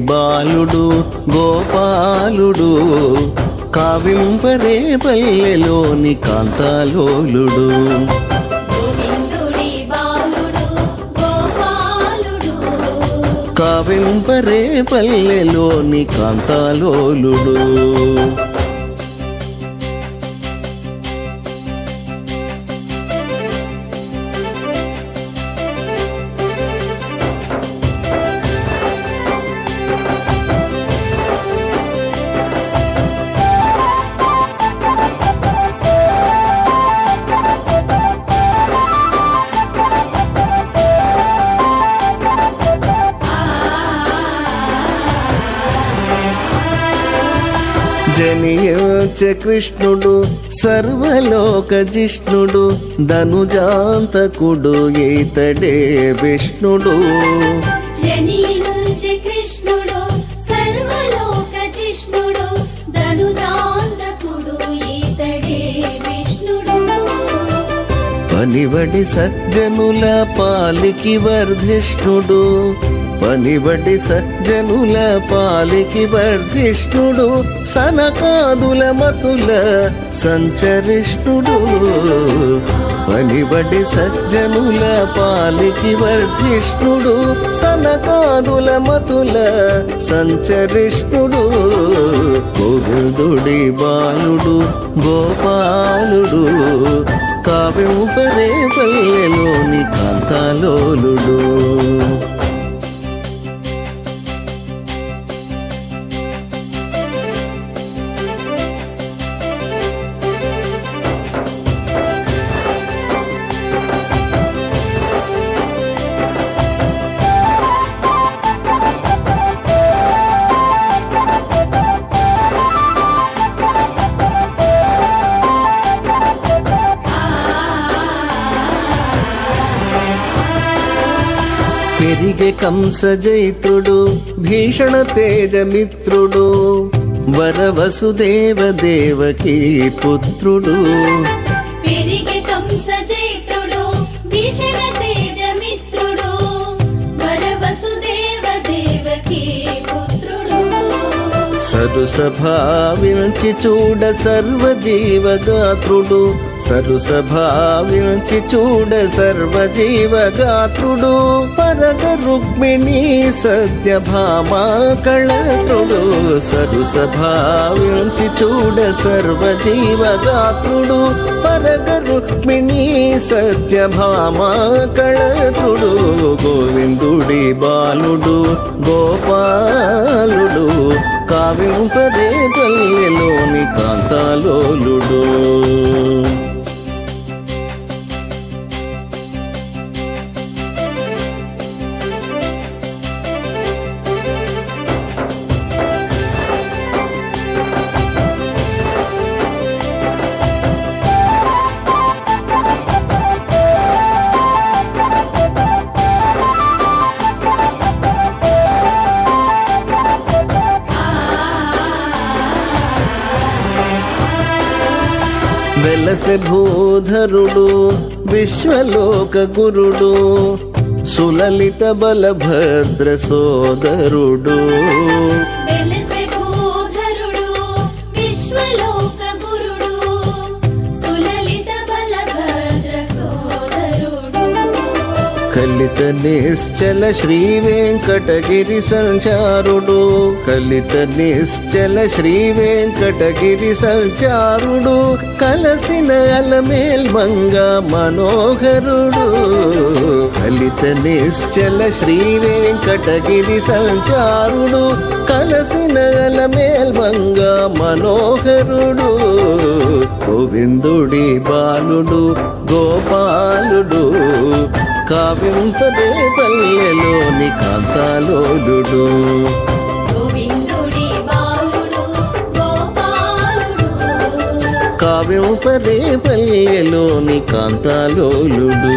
బాలుడు గోపాలుడు కావింపరే పల్లెలోని కాంతాలోలుడు. కావింపరే పల్లెలోని కాంతాలోలుడు. జనియోచ కృష్ణుడు సర్వలోక జిష్ణుడు ధనుజాంతకుడు ఈతడే విష్ణుడు. కృష్ణుడు సర్వలోక జిష్ణుడు ధనుజాంతకుడు ఈతడే విష్ణుడు. పనివడి సజ్జనుల పాలికి వర్ధిష్ణుడు పనిబడి సజ్జనుల పాలికి వర్ధిష్ణుడు సనకాదుల మతుల సంచరిష్ణుడు. పనిబడి సజ్జనుల పాలికి వర్ధిష్ణుడు సనకాదుల మతుల సంచరిష్ణుడు. గోవిందుడి బాలుడు గోపాలుడు కావ్యంపరే పల్లెలోని కాంతాలోలుడు. పెరిగే కంస జైత్రుడు భీషణ తేజమిత్రుడు వర వసుదేవ దేవకీ పుత్రుడు. పెరిగి కంస జైత్రుడు భీషణ తేజమిత్రుడు వర వసుదేవ దేవకీ పుత్రుడు. సరుసభావించి చూడ సర్వజీవగాత్రుడు సరుసభావించి చూడ సర్వజీవగాత్రుడు పరగ రుక్మిణి సత్యభామా కళత్రుడు సరుసభావించి చూడ సర్వజీవగాత్రుడు పరగ రుక్మిణి సత్యభామా కళత్రుడు గోవిందుడి బాలుడు గోపాలుడు కావ్యంపదే పల్లెలోని కాంతాలోలుడు. వెలసె భూధరుడు విశ్వలోక గురుడు సులలిత బలభద్ర సోదరుడు. కలిత నిశ్చల శ్రీ వెంకటగిరి సంచారుడు. కలిత నిశ్చల శ్రీ వెంకటగిరి సంచారుడు. కలసిన అలమేల్ మంగ మనోహరుడు. కలిత నిశ్చల శ్రీ వెంకటగిరి సంచారుడు. కలసిన అలమేల్ మంగ మనోహరుడు. గోవిందుడి బాలుడు గోపాలుడు కావ్యంపదే పల్లెలోని కాంతాలోదుడు. కావ్యంపదే పల్లెలోని కాంతాలోలుడు